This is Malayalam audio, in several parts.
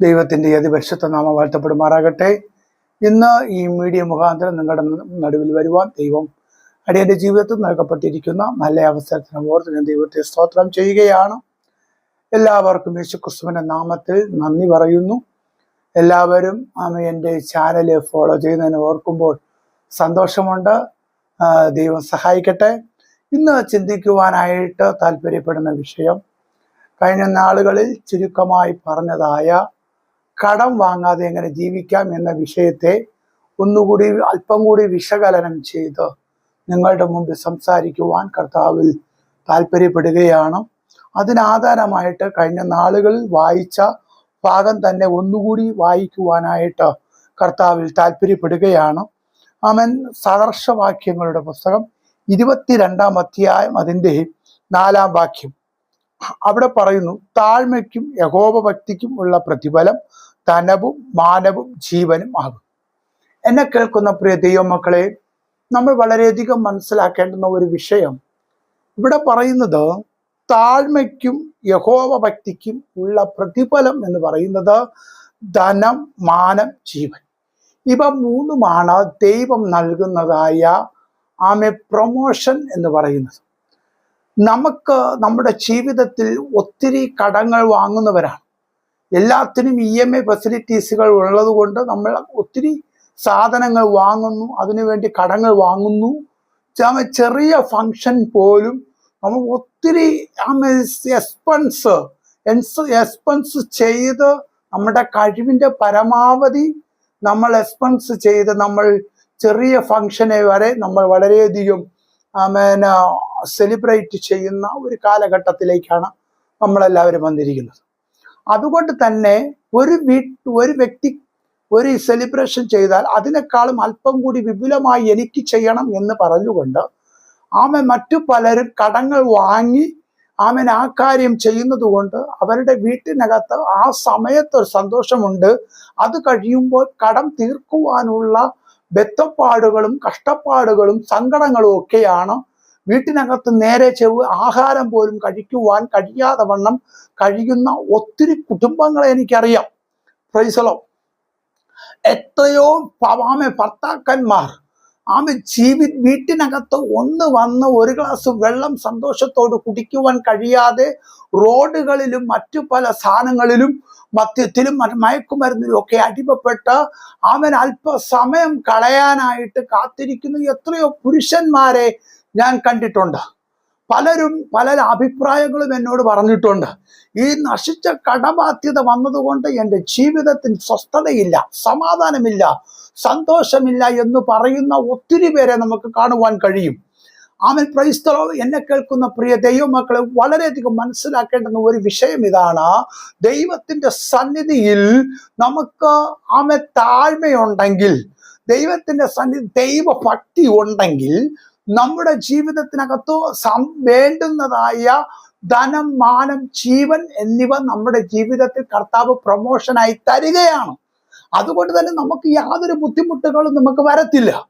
ദൈവത്തിന്റെ അതിപരിശുദ്ധ നാമം വാഴ്ത്തപ്പെടുമാറാകട്ടെ. ഇന്ന് ഈ മീഡിയ മുഖാന്തരം നിങ്ങളുടെ നടുവിൽ വരുവാൻ ദൈവം അടിയന്റെ ജീവിതത്തിൽ നൽകപ്പെട്ടിരിക്കുന്ന നല്ല അവസരത്തിന് ഓർത്ത് ഞാൻ ദൈവത്തെ സ്തോത്രം ചെയ്യുകയാണ്. എല്ലാവർക്കും യേശു ക്രിസ്തുവിന്റെ നാമത്തിൽ നന്ദി പറയുന്നു. എല്ലാവരും ആമ എന്റെ ചാനൽ ഫോളോ ചെയ്യുന്നതിന് ഓർക്കുമ്പോൾ സന്തോഷമുണ്ട്. ദൈവം സഹായിക്കട്ടെ. ഇന്ന് ചിന്തിക്കുവാനായിട്ട് താല്പര്യപ്പെടുന്ന വിഷയം കഴിഞ്ഞ നാളുകളിൽ ചുരുക്കമായി പറഞ്ഞതായ കടം വാങ്ങാതെ എങ്ങനെ ജീവിക്കാം എന്ന വിഷയത്തെ ഒന്നുകൂടി അല്പം കൂടി വിശകലനം ചെയ്ത് നിങ്ങളുടെ മുമ്പിൽ സംസാരിക്കുവാൻ കർത്താവിൽ താല്പര്യപ്പെടുകയാണ് അതിനാധാരമായിട്ട് കഴിഞ്ഞ നാളുകളിൽ വായിച്ച ഭാഗം തന്നെ ഒന്നുകൂടി വായിക്കുവാനായിട്ട് കർത്താവിൽ താല്പര്യപ്പെടുകയാണ് അവൻ സദർശവാക്യങ്ങളുടെ പുസ്തകം ഇരുപത്തിരണ്ടാം അധ്യായം അതിന്റെ നാലാം വാക്യം. അവിടെ പറയുന്നു താഴ്മയ്ക്കും യഹോപഭക്തിക്കും ഉള്ള പ്രതിഫലം ധനവും മാനവും ജീവനും ആകും. എന്നെ കേൾക്കുന്ന പ്രിയ ദൈവമക്കളെ നമ്മൾ വളരെയധികം മനസ്സിലാക്കേണ്ടുന്ന ഒരു വിഷയം. ഇവിടെ പറയുന്നത് താഴ്മയ്ക്കും യഹോവഭക്തിക്കും ഉള്ള പ്രതിഫലം എന്ന് പറയുന്നത് ധനം മാനം ജീവൻ. ഇവ മൂന്നുമാണ് ദൈവം നൽകുന്നതായ ആമെ പ്രൊമോഷൻ എന്ന് പറയുന്നത്. നമുക്ക് നമ്മുടെ ജീവിതത്തിൽ ഒത്തിരി കടങ്ങൾ വാങ്ങുന്നവരാണ്. എല്ലാത്തിനും ഇ എം ഐ ഫെസിലിറ്റീസുകൾ ഉള്ളത് കൊണ്ട് നമ്മൾ ഒത്തിരി സാധനങ്ങൾ വാങ്ങുന്നു അതിനുവേണ്ടി കടങ്ങൾ വാങ്ങുന്നു. ചെറിയ ഫങ്ഷൻ പോലും നമ്മൾ ഒത്തിരി എക്സ്പെൻസ് എക്സ്പെൻസ് ചെയ്ത് നമ്മുടെ കഴിവിന്റെ പരമാവധി നമ്മൾ എക്സ്പെൻസ് ചെയ്ത് നമ്മൾ ചെറിയ ഫങ്ഷനെ വരെ നമ്മൾ വളരെയധികം ആമേന സെലിബ്രേറ്റ് ചെയ്യുന്ന ഒരു കാലഘട്ടത്തിലേക്കാണ് നമ്മളെല്ലാവരും വന്നിരിക്കുന്നത്. അതുകൊണ്ട് തന്നെ ഒരു വീട്ട് ഒരു വ്യക്തി ഒരു സെലിബ്രേഷൻ ചെയ്താൽ അതിനേക്കാളും അല്പം കൂടി വിപുലമായി എനിക്ക് ചെയ്യണം എന്ന് പറഞ്ഞുകൊണ്ട് ആമൻ മറ്റു പലരും കടങ്ങൾ വാങ്ങി ആമൻ ആ കാര്യം ചെയ്യുന്നത് കൊണ്ട് അവരുടെ വീട്ടിനകത്ത് ആ സമയത്ത് ഒരു സന്തോഷമുണ്ട്. അത് കഴിയുമ്പോൾ കടം തീർക്കുവാനുള്ള ബെത്തപ്പാടുകളും കഷ്ടപ്പാടുകളും സങ്കടങ്ങളും ഒക്കെയാണ് വീട്ടിനകത്ത് നേരെ ചെവ് ആഹാരം പോലും കഴിക്കുവാൻ കഴിയാതെ വണ്ണം കഴിയുന്ന ഒത്തിരി കുടുംബങ്ങളെ എനിക്കറിയാം. പ്രൈസലോ. എത്രയോ പവാമെ ഭർത്താക്കന്മാർ. ആമെ ജീവി വീട്ടിനകത്ത് ഒന്ന് വന്ന് ഒരു ഗ്ലാസ് വെള്ളം സന്തോഷത്തോട് കുടിക്കുവാൻ കഴിയാതെ റോഡുകളിലും മറ്റു പല സാധനങ്ങളിലും മദ്യത്തിലും മയക്കുമരുന്നിലും ഒക്കെ അടിമപ്പെട്ട് അവൻ അല്പസമയം കളയാനായിട്ട് കാത്തിരിക്കുന്ന എത്രയോ പുരുഷന്മാരെ ഞാൻ കണ്ടിട്ടുണ്ട്. പലരും പല അഭിപ്രായങ്ങളും എന്നോട് പറഞ്ഞിട്ടുണ്ട്. ഈ നശിച്ച കടബാധ്യത വന്നതുകൊണ്ട് എന്റെ ജീവിതത്തിൽ സ്വസ്ഥതയില്ല സമാധാനമില്ല സന്തോഷമില്ല എന്ന് പറയുന്ന ഒത്തിരി പേരെ നമുക്ക് കാണുവാൻ കഴിയും. അവൻ പ്രൈസ്തലോ എന്നെ കേൾക്കുന്ന പ്രിയ ദൈവമക്കളെ വളരെയധികം മനസ്സിലാക്കേണ്ടുന്ന ഒരു വിഷയം ഇതാണ്. ദൈവത്തിന്റെ സന്നിധിയിൽ നമുക്ക് അവൻ താഴ്മയുണ്ടെങ്കിൽ ദൈവത്തിന്റെ സന്നിധി ദൈവഭക്തി ഉണ്ടെങ്കിൽ നമ്മുടെ ജീവിതത്തിനകത്ത് വേണ്ടുന്നതായ ധനം മാനം ജീവൻ എന്നിവ നമ്മുടെ ജീവിതത്തിൽ കർത്താവ് പ്രൊമോഷനായി തരികയാണ്. അതുകൊണ്ട് തന്നെ നമുക്ക് യാതൊരു ബുദ്ധിമുട്ടുകളും നമുക്ക് വരത്തില്ല.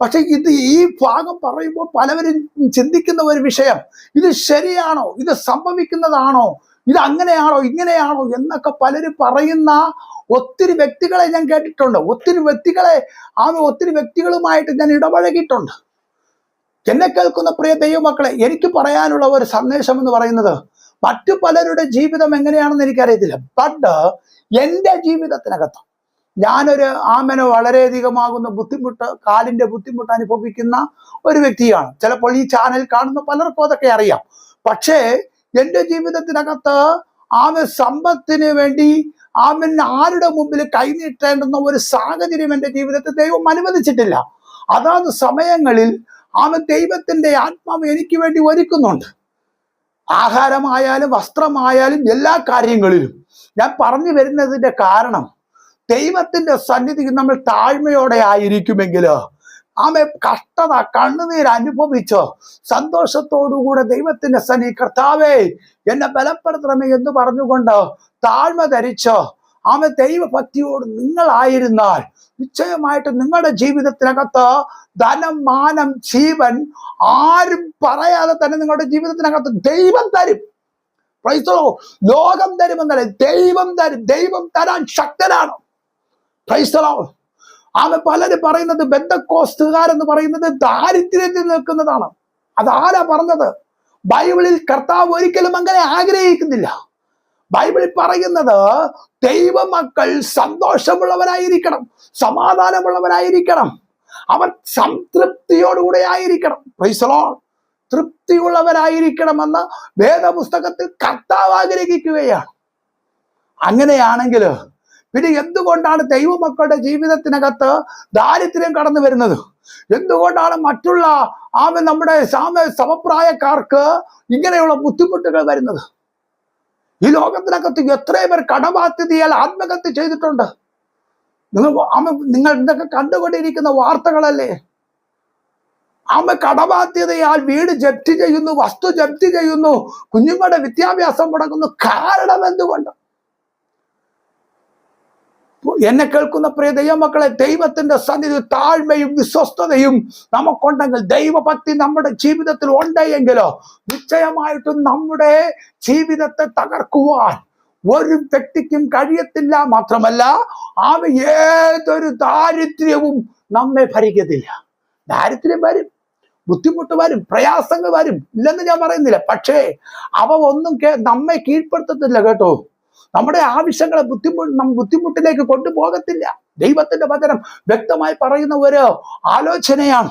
പക്ഷെ ഇത് ഈ ഭാഗം പറയുമ്പോൾ പലവരും ചിന്തിക്കുന്ന ഒരു വിഷയം. ഇത് ശരിയാണോ? ഇത് സംഭവിക്കുന്നതാണോ? ഇത് അങ്ങനെയാണോ? ഇങ്ങനെയാണോ? എന്നൊക്കെ പലരും പറയുന്ന ഒത്തിരി വ്യക്തികളെ ഞാൻ കേട്ടിട്ടുണ്ട്. ഒത്തിരി വ്യക്തികളെ ആ ഒത്തിരി വ്യക്തികളുമായിട്ട് ഞാൻ ഇടപഴകിയിട്ടുണ്ട്. എന്നെ കേൾക്കുന്ന പ്രിയ ദൈവമക്കളെ എനിക്ക് പറയാനുള്ള ഒരു സന്ദേശം എന്ന് പറയുന്നത് മറ്റു പലരുടെ ജീവിതം എങ്ങനെയാണെന്ന് എനിക്കറിയത്തില്ല. ബട്ട് എന്റെ ജീവിതത്തിനകത്ത് ഞാനൊരു ആമന വളരെയധികമാകുന്ന ബുദ്ധിമുട്ട് കാലിന്റെ ബുദ്ധിമുട്ട് അനുഭവിക്കുന്ന ഒരു വ്യക്തിയാണ്. ചിലപ്പോൾ ഈ ചാനൽ കാണുന്ന പലർക്കും അതൊക്കെ അറിയാം. പക്ഷേ എന്റെ ജീവിതത്തിനകത്ത് ആമ സമ്പത്തിന് വേണ്ടി ആമൻ ആരുടെ മുമ്പിൽ കൈനീട്ടേണ്ടുന്ന ഒരു സാഹചര്യം എന്റെ ജീവിതത്തിൽ ദൈവം അനുവദിച്ചിട്ടില്ല. അതാത് സമയങ്ങളിൽ ആമൻ ദൈവത്തിന്റെ ആത്മാവ് എനിക്ക് വേണ്ടി ഒരുക്കുന്നുണ്ട്. ആഹാരമായാലും വസ്ത്രമായാലും എല്ലാ കാര്യങ്ങളിലും ഞാൻ പറഞ്ഞു വരുന്നതിന്റെ കാരണം ദൈവത്തിന്റെ സന്നിധിയിൽ നമ്മൾ താഴ്മയോടെ ആയിരിക്കുമെങ്കിൽ ആമെ കഷ്ടത കണ്ണുനീർ അനുഭവിച്ചോ സന്തോഷത്തോടുകൂടെ ദൈവത്തിന്റെ സന്നി കർത്താവേ എന്നെ ബലപ്പെടുത്തണമേ എന്ന് പറഞ്ഞുകൊണ്ട് താഴ്മ ധരിച്ച് ആമെ ദൈവഭക്തിയോട് നിങ്ങളായിരുന്നാൽ നിശ്ചയമായിട്ട് നിങ്ങളുടെ ജീവിതത്തിനകത്ത് ധനം മാനം ജീവൻ ആരും പറയാതെ തന്നെ നിങ്ങളുടെ ജീവിതത്തിനകത്ത് ദൈവം തരും. ക്രൈസ്തവോ ലോകം തരുമെന്നല്ല ദൈവം തരും. ദൈവം തരാൻ ശക്തനാണ്. ക്രൈസ്തവോ ആമ പലരും പറയുന്നത് ബന്ധക്കോസ്തുകാരെന്ന് പറയുന്നത് ദാരിദ്ര്യത്തിൽ നിൽക്കുന്നതാണ്. അതാരാ പറഞ്ഞത്? ബൈബിളിൽ കർത്താവ് ഒരിക്കലും അങ്ങനെ ആഗ്രഹിക്കുന്നില്ല. ബൈബിളിൽ പറയുന്നത് ദൈവമക്കൾ സന്തോഷമുള്ളവരായിരിക്കണം സമാധാനമുള്ളവരായിരിക്കണം. അവർ സംതൃപ്തിയോടുകൂടെ ആയിരിക്കണം. പ്രൈസലോ തൃപ്തിയുള്ളവരായിരിക്കണമെന്ന് വേദപുസ്തകത്തിൽ കർത്താവ് ആഗ്രഹിക്കുകയാണ്. അങ്ങനെയാണെങ്കിൽ പിന്നെ എന്തുകൊണ്ടാണ് ദൈവമക്കളുടെ ജീവിതത്തിനകത്ത് ദാരിദ്ര്യം കടന്നു വരുന്നത്? എന്തുകൊണ്ടാണ് മറ്റുള്ള ആമ നമ്മുടെ സാമ സമപ്രായക്കാർക്ക് ഇങ്ങനെയുള്ള ബുദ്ധിമുട്ടുകൾ വരുന്നത്? ഈ ലോകത്തിനകത്ത് എത്രയും പേർ കടബാധ്യതയാൽ ആത്മഹത്യ ചെയ്തിട്ടുണ്ട്. നിങ്ങൾ അമ്മ നിങ്ങൾ ഇതൊക്കെ കണ്ടുകൊണ്ടിരിക്കുന്ന വാർത്തകളല്ലേ? അമ്മ കടബാധ്യതയാൽ വീട് ജപ്തി ചെയ്യുന്നു വസ്തു ജപ്തി ചെയ്യുന്നു കുഞ്ഞുങ്ങളുടെ വിദ്യാഭ്യാസം മുടങ്ങുന്നു കാരണം എന്തുകൊണ്ട്? എന്നെ കേൾക്കുന്ന പ്രിയ ദൈവമക്കളെ ദൈവത്തിന്റെ സന്നിധി താഴ്മയും വിശ്വസ്തതയും നമുക്കുണ്ടെങ്കിൽ ദൈവഭക്തി നമ്മുടെ ജീവിതത്തിൽ ഉണ്ടെങ്കിലോ നിശ്ചയമായിട്ടും നമ്മുടെ ജീവിതത്തെ തകർക്കുവാൻ ഒരു വ്യക്തിക്കും കഴിയത്തില്ല മാത്രമല്ല അവ ഏതൊരു ദാരിദ്ര്യവും നമ്മെ ഭരിക്കത്തില്ല. ദാരിദ്ര്യം വരും ബുദ്ധിമുട്ട് വരും പ്രയാസങ്ങൾ വരും ഇല്ലെന്ന് ഞാൻ പറയുന്നില്ല. പക്ഷേ അവ ഒന്നും നമ്മെ കീഴ്പ്പെടുത്തത്തില്ല കേട്ടോ. നമ്മുടെ ആവശ്യങ്ങളെ ബുദ്ധിമുട്ട് നം ബുദ്ധിമുട്ടിലേക്ക് കൊണ്ടുപോകത്തില്ല. ദൈവത്തിന്റെ വചനം വ്യക്തമായി പറയുന്ന ഒരു ആലോചനയാണ്.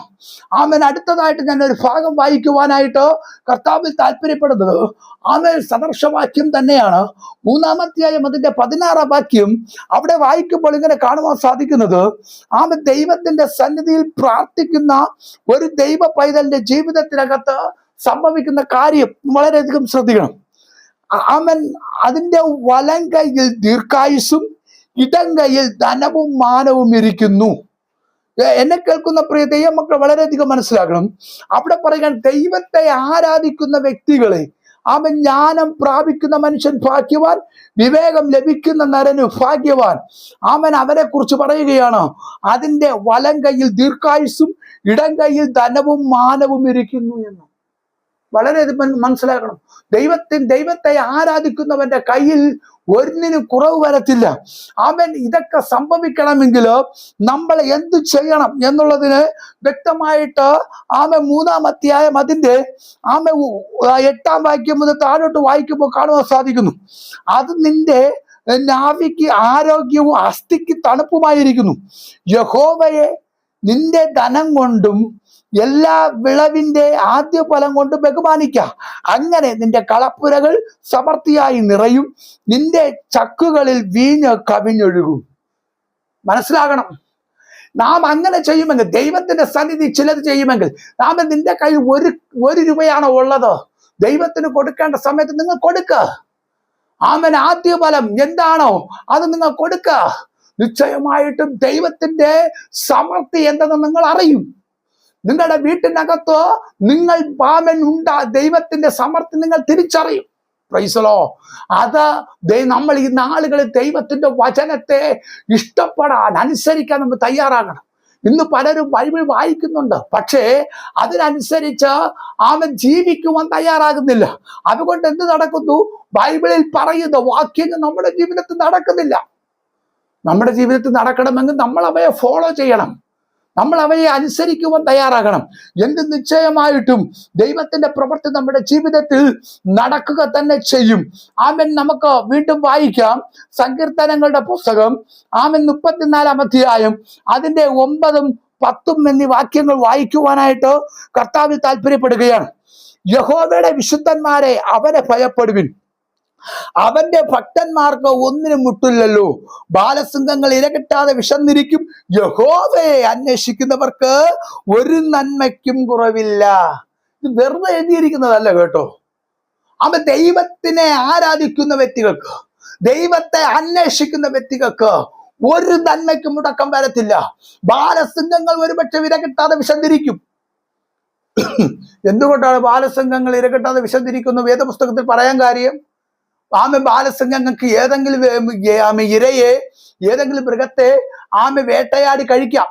ആമൻ അടുത്തതായിട്ട് ഞാൻ ഒരു ഭാഗം വായിക്കുവാനായിട്ട് കർത്താവിൽ താല്പര്യപ്പെടുന്നത്. ആമൻ സദർശവാക്യം തന്നെയാണ്. മൂന്നാമധ്യായം അതിന്റെ പതിനാറാം വാക്യം അവിടെ വായിക്കുമ്പോൾ ഇങ്ങനെ കാണുവാൻ സാധിക്കുന്നത്. ആമൻ ദൈവത്തിന്റെ സന്നിധിയിൽ പ്രാർത്ഥിക്കുന്ന ഒരു ദൈവ പൈതലിന്റെ ജീവിതത്തിനകത്ത് സംഭവിക്കുന്ന കാര്യം വളരെയധികം ശ്രദ്ധിക്കണം. അവൻ അതിന്റെ വലം കൈയിൽ ദീർഘായുസും ഇടം കൈയിൽ ധനവും മാനവും ഇരിക്കുന്നു. എന്നെ കേൾക്കുന്ന പ്രിയ ദൈവമക്കൾ വളരെയധികം മനസ്സിലാക്കണം അവിടെ പറയാൻ ദൈവത്തെ ആരാധിക്കുന്ന വ്യക്തികളെ അവൻ ജ്ഞാനം പ്രാപിക്കുന്ന മനുഷ്യൻ ഭാഗ്യവാൻ വിവേകം ലഭിക്കുന്ന നരന് ഭാഗ്യവാൻ. അവൻ അവരെ കുറിച്ച് പറയുകയാണ് അതിന്റെ വലം കൈയിൽ ദീർഘായുസും ഇടം കൈയിൽ ധനവും മാനവും ഇരിക്കുന്നു എന്ന്. വളരെ ഇത് മനസ്സിലാക്കണം. ദൈവത്തിൻ ദൈവത്തെ ആരാധിക്കുന്നവന്റെ കയ്യിൽ ഒന്നിനും കുറവ് വരത്തില്ല. അവൻ ഇതൊക്കെ സംഭവിക്കണമെങ്കിലോ നമ്മൾ എന്ത് ചെയ്യണം എന്നുള്ളതിന് വ്യക്തമായിട്ട് ആമ മൂന്നാം അധ്യായം അതിന്റെ ആമ എട്ടാം വാക്യം മുതൽ താഴോട്ട് വായിക്കുമ്പോൾ കാണുവാൻ സാധിക്കുന്നു. അത് നിന്റെ നാവിക്ക് ആരോഗ്യവും അസ്ഥിക്ക് തണുപ്പുമായിരിക്കുന്നു. യഹോവയെ നിന്റെ ധനം കൊണ്ടും എല്ലാ വിളവിന്റെ ആദ്യ ഫലം കൊണ്ട് ബഹുമാനിക്ക. അങ്ങനെ നിന്റെ കളപ്പുരകൾ സമൃദ്ധിയായി നിറയും. നിന്റെ ചക്കുകളിൽ വീഞ്ഞ് കവിഞ്ഞൊഴുകും. മനസ്സിലാകണം. നാം അങ്ങനെ ചെയ്യുമെങ്കിൽ ദൈവത്തിന്റെ സന്നിധി ചിലത് ചെയ്യുമെങ്കിൽ നാം നിന്റെ കയ്യിൽ ഒരു ഒരു രൂപയാണോ ഉള്ളത്? ദൈവത്തിന് കൊടുക്കേണ്ട സമയത്ത് നിങ്ങൾ കൊടുക്കുക ആമൻ. ആദ്യ ഫലം എന്താണോ അത് നിങ്ങൾ കൊടുക്കുക നിശ്ചയമായിട്ടും ദൈവത്തിന്റെ സമൃദ്ധി എന്തെന്ന് നിങ്ങൾ അറിയും. നിങ്ങളുടെ വീട്ടിനകത്തോ നിങ്ങൾ പാമൻ ഉണ്ടാ ദൈവത്തിന്റെ സമർത്ഥം നിങ്ങൾ തിരിച്ചറിയും. പ്രൈസലോ അത് നമ്മൾ ഈ നാളുകളിൽ ദൈവത്തിന്റെ വചനത്തെ ഇഷ്ടപ്പെടാൻ അനുസരിക്കാൻ നമ്മൾ തയ്യാറാകണം. ഇന്ന് പലരും ബൈബിൾ വായിക്കുന്നുണ്ട്. പക്ഷേ അതിനനുസരിച്ച് അവൻ ജീവിക്കുവാൻ തയ്യാറാകുന്നില്ല. അതുകൊണ്ട് എന്ത് നടക്കുന്നു? ബൈബിളിൽ പറയുന്ന വാക്യങ്ങൾ നമ്മുടെ ജീവിതത്തിൽ നടക്കുന്നില്ല. നമ്മുടെ ജീവിതത്തിൽ നടക്കണമെങ്കിൽ നമ്മൾ അവയെ ഫോളോ ചെയ്യണം. നമ്മൾ അവയെ അനുസരിക്കുവാൻ തയ്യാറാകണം. എന്ത് നിശ്ചയമായിട്ടും ദൈവത്തിന്റെ പ്രവൃത്തി നമ്മുടെ ജീവിതത്തിൽ നടക്കുക തന്നെ ചെയ്യും. ആമൻ. നമുക്ക് വീണ്ടും വായിക്കാം സങ്കീർത്തനങ്ങളുടെ പുസ്തകം. ആമൻ. മുപ്പത്തിനാലാം അധ്യായം. അതിന്റെ ഒമ്പതും പത്തും എന്നീ വാക്യങ്ങൾ വായിക്കുവാനായിട്ട് കർത്താവ് താല്പര്യപ്പെടുകയാണ് യഹോവയുടെ വിശുദ്ധന്മാരെ അവരെ ഭയപ്പെടുവിൻ. അവന്റെ ഭക്തന്മാർക്ക് ഒന്നിനും മുട്ടില്ലല്ലോ. ബാലസിംഹങ്ങൾ ഇരകിട്ടാതെ വിശന്നിരിക്കും. യഹോവയെ അന്വേഷിക്കുന്നവർക്ക് ഒരു നന്മയ്ക്കും കുറവില്ല. ഇത് വെറുതെ എഴുതിയിരിക്കുന്നതല്ല കേട്ടോ. അവൻ ദൈവത്തിനെ ആരാധിക്കുന്ന വ്യക്തികൾക്ക് ദൈവത്തെ അന്വേഷിക്കുന്ന വ്യക്തികൾക്ക് ഒരു നന്മയ്ക്കും മുടക്കം വരത്തില്ല. ബാലസിംഹങ്ങൾ ഒരുപക്ഷെ വിരകിട്ടാതെ വിശന്നിരിക്കും. എന്തുകൊണ്ടാണ് ബാലസിംഹങ്ങൾ ഇരകിട്ടാതെ വിശന്നിരിക്കുന്നു? വേദപുസ്തകത്തിൽ പറയാൻ കാര്യം ആമ ബാലസിംഹങ്ങൾക്ക് ഏതെങ്കിലും ആമ ഇരയെ ഏതെങ്കിലും മൃഗത്തെ ആമ വേട്ടയാടി കഴിക്കാം.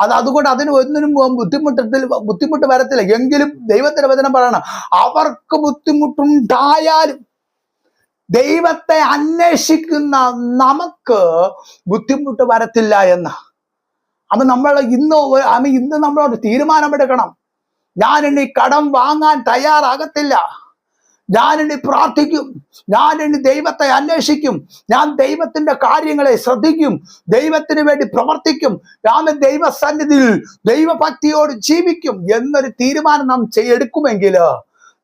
അത് അതുകൊണ്ട് അതിന് ഒന്നിനും ബുദ്ധിമുട്ടത്തിൽ ബുദ്ധിമുട്ട് വരത്തില്ല. എങ്കിലും ദൈവത്തിന്റെ വചനം പറയണം. അവർക്ക് ബുദ്ധിമുട്ടുണ്ടായാലും ദൈവത്തെ അന്വേഷിക്കുന്ന നമുക്ക് ബുദ്ധിമുട്ട് വരത്തില്ല എന്ന്. അപ്പൊ നമ്മൾ ഇന്ന് അമ്മ ഇന്ന് നമ്മളോട് തീരുമാനമെടുക്കണം. ഞാൻ ഇനി കടം വാങ്ങാൻ തയ്യാറാകത്തില്ല. ഞാൻ ഇനി പ്രാർത്ഥിക്കും. ഞാനിനി ദൈവത്തെ അന്വേഷിക്കും. ഞാൻ ദൈവത്തിന്റെ കാര്യങ്ങളെ ശ്രദ്ധിക്കും. ദൈവത്തിന് വേണ്ടി പ്രവർത്തിക്കും. ഞാൻ ദൈവസന്നിധിയിൽ ദൈവഭക്തിയോട് ജീവിക്കും എന്നൊരു തീരുമാനം നാം ചെയ്യെടുക്കുമെങ്കിൽ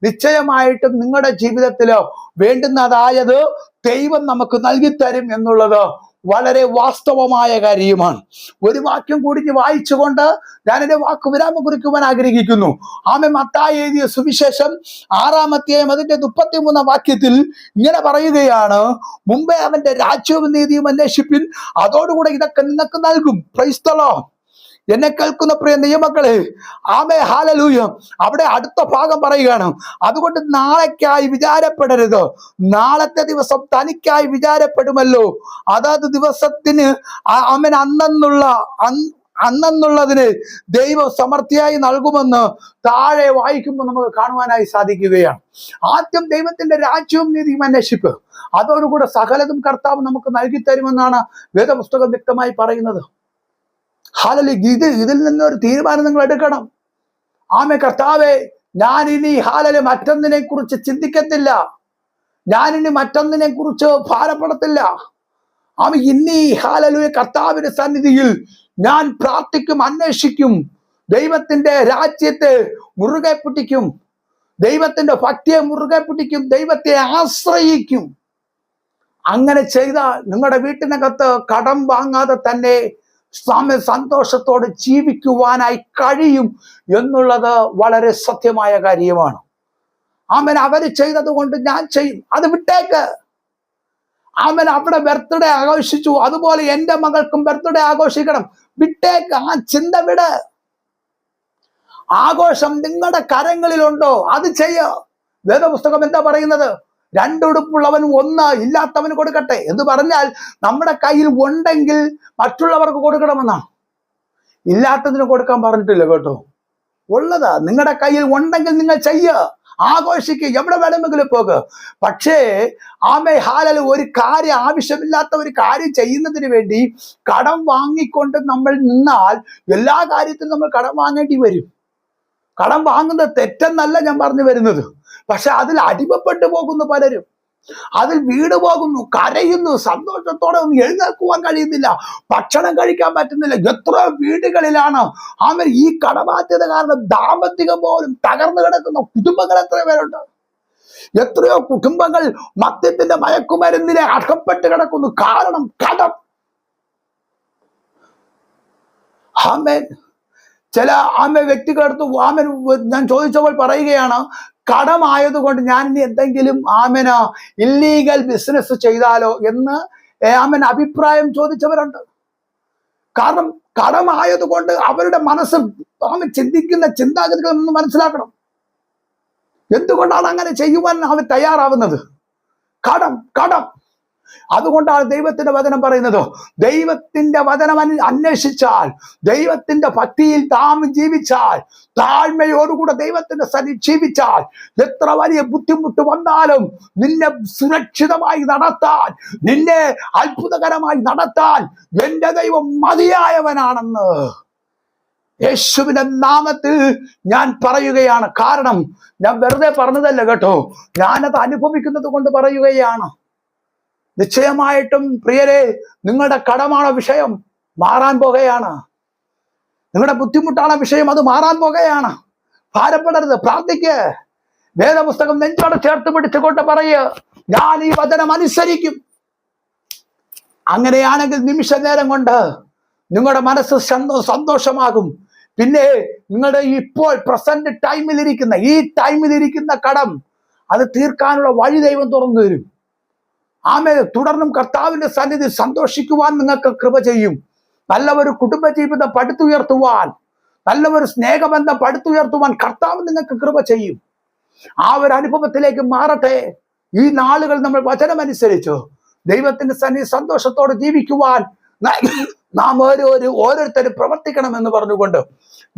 നിശ്ചയമായിട്ടും നിങ്ങളുടെ ജീവിതത്തിൽ വേണ്ടുന്നതായത് ദൈവം നമുക്ക് നൽകിത്തരും എന്നുള്ളത് വളരെ വാസ്തവമായ കാര്യമാണ്. ഒരു വാക്യം കൂടി വായിച്ചുകൊണ്ട് ഞാൻ എന്റെ വാക്ക് വിരാമം കുറിക്കുവാൻ ആഗ്രഹിക്കുന്നു. ആമെ മത്തായി എഴുതിയ സുവിശേഷം ആറാമത്തെയും അതിന്റെ മുപ്പത്തിമൂന്നാം വാക്യത്തിൽ ഇങ്ങനെ പറയുകയാണ് മുമ്പേ അവന്റെ രാജ്യവും നീതിയും അന്വേഷിപ്പിൻ അതോടുകൂടെ ഇതൊക്കെ നിങ്ങൾക്ക് നൽകും. ക്രൈസ്തലോ എന്നെ കേൾക്കുന്ന പ്രിയ നിയമക്കളെ ആമേ ഹാലലൂയ അവിടെ അടുത്ത ഭാഗം പറയുകയാണ്. അതുകൊണ്ട് നാളേക്കായി വിചാരപ്പെടരുത്. നാളത്തെ ദിവസം തനിക്കായി വിചാരപ്പെടുമല്ലോ. അതാത് ദിവസത്തിന് ആ- അവൻ അന്നെന്നുള്ള അന്ന് അന്നെന്നുള്ളതിന് ദൈവം സമൃദ്ധിയായി നൽകുമെന്ന് താഴെ വായിക്കുമ്പോൾ നമുക്ക് കാണുവാനായി സാധിക്കുകയാണ്. ആദ്യം ദൈവത്തിന്റെ രാജ്യവും നീതിയും അന്വേഷിപ്പ്. അതോടുകൂടെ സകലതും കർത്താവ് നമുക്ക് നൽകി തരുമെന്നാണ് വേദപുസ്തകം വ്യക്തമായി പറയുന്നത്. ഹാലലി ഇത് ഇതിൽ നിന്ന് ഒരു തീരുമാനം നിങ്ങൾ എടുക്കണം. ആമെ കർത്താവെ ഞാൻ ഇനി ഹാലല് മറ്റൊന്നിനെ കുറിച്ച് ചിന്തിക്കത്തില്ല. ഞാൻ ഇനി മറ്റൊന്നിനെ കുറിച്ച് ഭാരപ്പെടത്തില്ല. ആമ ഇനി ഹാലലു കർത്താവിന്റെ സന്നിധിയിൽ ഞാൻ പ്രാർത്ഥിക്കും അന്വേഷിക്കും. ദൈവത്തിന്റെ രാജ്യത്തെ മുറുകെ പിടിക്കും. ദൈവത്തിന്റെ ഭക്തിയെ മുറുകെ പിടിക്കും. ദൈവത്തെ ആശ്രയിക്കും. അങ്ങനെ ചെയ്താൽ നിങ്ങളുടെ വീട്ടിനകത്ത് കടം വാങ്ങാതെ തന്നെ സ്വാമി സന്തോഷത്തോടെ ജീവിക്കുവാനായി കഴിയും എന്നുള്ളത് വളരെ സത്യമായ കാര്യമാണ്. ആമൻ അവർ ചെയ്തത് കൊണ്ട് ഞാൻ ചെയ്യും. അത് വിട്ടേക്ക്. ആമൻ അവിടെ ബർത്ത്ഡേ ആഘോഷിച്ചു. അതുപോലെ എന്റെ മകൾക്കും ബർത്ത്ഡേ ആഘോഷിക്കണം. വിട്ടേക്ക്. ആ ചിന്ത വിട്. ആഘോഷം നിങ്ങളുടെ കരങ്ങളിലുണ്ടോ? അത് ചെയ്യോ. വേദപുസ്തകം എന്താ പറയുന്നത്? രണ്ടുടുപ്പുള്ളവൻ ഒന്ന് ഇല്ലാത്തവന് കൊടുക്കട്ടെ എന്ന് പറഞ്ഞാൽ നമ്മുടെ കയ്യിൽ ഉണ്ടെങ്കിൽ മറ്റുള്ളവർക്ക് കൊടുക്കണമെന്നാണ് ഇല്ലാത്തതിന് കൊടുക്കാൻ പറഞ്ഞിട്ടില്ല കേട്ടോ. ഉള്ളത് നിങ്ങളുടെ കയ്യിൽ ഉണ്ടെങ്കിൽ നിങ്ങൾ ചെയ്യ. ആഘോഷിക്കുക എവിടെ വേണമെങ്കിലും പോക പക്ഷേ ആമേ ഹാലൽ ഒരു കാര്യം ആവശ്യമില്ലാത്ത ഒരു കാര്യം ചെയ്യുന്നതിന് വേണ്ടി കടം വാങ്ങിക്കൊണ്ട് നമ്മൾ നിന്നാൽ എല്ലാ കാര്യത്തിലും നമ്മൾ കടം വാങ്ങേണ്ടി വരും. കടം വാങ്ങുന്നത് തെറ്റെന്നല്ല ഞാൻ പറഞ്ഞു വരുന്നത്. പക്ഷെ അതിൽ അടിമപ്പെട്ടു പോകുന്നു പലരും. അതിൽ വീട് പോകുന്നു കരയുന്നു സന്തോഷത്തോടെ ഒന്നും എഴുന്നേൽക്കുവാൻ കഴിയുന്നില്ല ഭക്ഷണം കഴിക്കാൻ പറ്റുന്നില്ല എത്ര വീടുകളിലാണ്. അവർ ഈ കടബാധ്യത കാരണം ദാമ്പത്തികം പോലും തകർന്നു കിടക്കുന്ന. കുടുംബങ്ങൾ എത്ര പേരുണ്ട്. എത്രയോ കുടുംബങ്ങൾ മദ്യത്തിന്റെ മയക്കുമരുന്നിനെ അകപ്പെട്ട് കിടക്കുന്നു. കാരണം കടം. ആമേൻ. ചില ആമ വ്യക്തികളടുത്ത് ആമൻ ഞാൻ ചോദിച്ചപ്പോൾ പറയുകയാണ് കടമായതുകൊണ്ട് ഞാൻ ഇനി എന്തെങ്കിലും ആമന ഇല്ലീഗൽ ബിസിനസ് ചെയ്താലോ? എന്ന് ആമൻ അഭിപ്രായം ചോദിച്ചവരുണ്ട്. കാരണം കടമായതുകൊണ്ട് അവരുടെ മനസ്സ് ആമൻ ചിന്തിക്കുന്ന ചിന്താഗതികൾ ഒന്ന് മനസ്സിലാക്കണം. എന്തുകൊണ്ടാണ് അങ്ങനെ ചെയ്യുവാൻ അവർ തയ്യാറാവുന്നത്? കടം കടം. അതുകൊണ്ടാണ് ദൈവത്തിന്റെ വചനം പറയുന്നത്. ദൈവത്തിന്റെ വചനം അന്വ- അന്വേഷിച്ചാൽ ദൈവത്തിന്റെ ഭക്തിയിൽ താം ജീവിച്ചാൽ താഴ്മയോടുകൂടെ ദൈവത്തിന്റെ സരി ജീവിച്ചാൽ എത്ര വലിയ ബുദ്ധിമുട്ട് വന്നാലും നിന്നെ സുരക്ഷിതമായി നടത്താൻ നിന്നെ അത്ഭുതകരമായി നടത്താൻ എന്റെ ദൈവം മതിയായവനാണെന്ന് യേശുവിന്റെ നാമത്തിൽ ഞാൻ പറയുകയാണ്. കാരണം ഞാൻ വെറുതെ പറഞ്ഞതല്ല കേട്ടോ. ഞാനത് അനുഭവിക്കുന്നത് കൊണ്ട് പറയുകയാണ്. നിശ്ചയമായിട്ടും പ്രിയരെ നിങ്ങളുടെ കടമാണ് വിഷയം. മാറാൻ പോകുകയാണ്. നിങ്ങളുടെ ബുദ്ധിമുട്ടാണ് വിഷയം അത് മാറാൻ പോകുകയാണ്. ഭാരപ്പെടരുത് പ്രാർത്ഥിക്ക്. വേദപുസ്തകം നെഞ്ചോടെ ചേർത്ത് പിടിച്ചുകൊണ്ട് പറയുക ഞാൻ ഈ വചനം അനുസരിക്കും. അങ്ങനെയാണെങ്കിൽ നിമിഷ നേരം കൊണ്ട് നിങ്ങളുടെ മനസ്സ് സന്തോഷമാകും. പിന്നെ നിങ്ങളുടെ ഇപ്പോൾ പ്രസന്റ് ടൈമിലിരിക്കുന്ന ഈ ടൈമിലിരിക്കുന്ന കടം അത് തീർക്കാനുള്ള വഴി ദൈവം തുറന്നു തരും. ആമേ തുടർന്നും കർത്താവിന്റെ സന്നിധി സന്തോഷിക്കുവാൻ നിങ്ങൾക്ക് കൃപ ചെയ്യും. നല്ല ഒരു കുടുംബജീവിതം പടുത്തുയർത്തുവാൻ നല്ല ഒരു സ്നേഹബന്ധം പടുത്തുയർത്തുവാൻ കർത്താവ് നിങ്ങൾക്ക് കൃപ ചെയ്യും. ആ ഒരു അനുഭവത്തിലേക്ക് മാറട്ടെ. ഈ നാളുകൾ നമ്മൾ വചനമനുസരിച്ചു ദൈവത്തിന്റെ സന്നിധി സന്തോഷത്തോടെ ജീവിക്കുവാൻ നാം ഓരോരു ഓരോരുത്തരും പ്രവർത്തിക്കണം എന്ന് പറഞ്ഞുകൊണ്ട്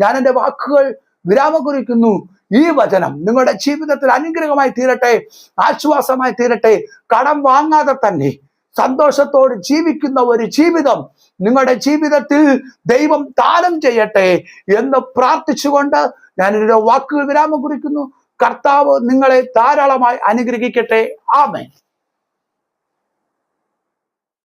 ഞാൻ എന്റെ വാക്കുകൾ വിരാമം കുറിക്കുന്നു. ഈ വചനം നിങ്ങളുടെ ജീവിതത്തിൽ അനുഗ്രഹമായി തീരട്ടെ ആശ്വാസമായി തീരട്ടെ കടം വാങ്ങാതെ തന്നെ സന്തോഷത്തോട് ജീവിക്കുന്ന ഒരു ജീവിതം നിങ്ങളുടെ ജീവിതത്തിൽ ദൈവം ദാനം ചെയ്യട്ടെ എന്ന് പ്രാർത്ഥിച്ചുകൊണ്ട് ഞാൻ എന്റെ വാക്കുകൾ വിരാമം കുറിക്കുന്നു. കർത്താവ് നിങ്ങളെ ധാരാളമായി അനുഗ്രഹിക്കട്ടെ. ആമേൻ.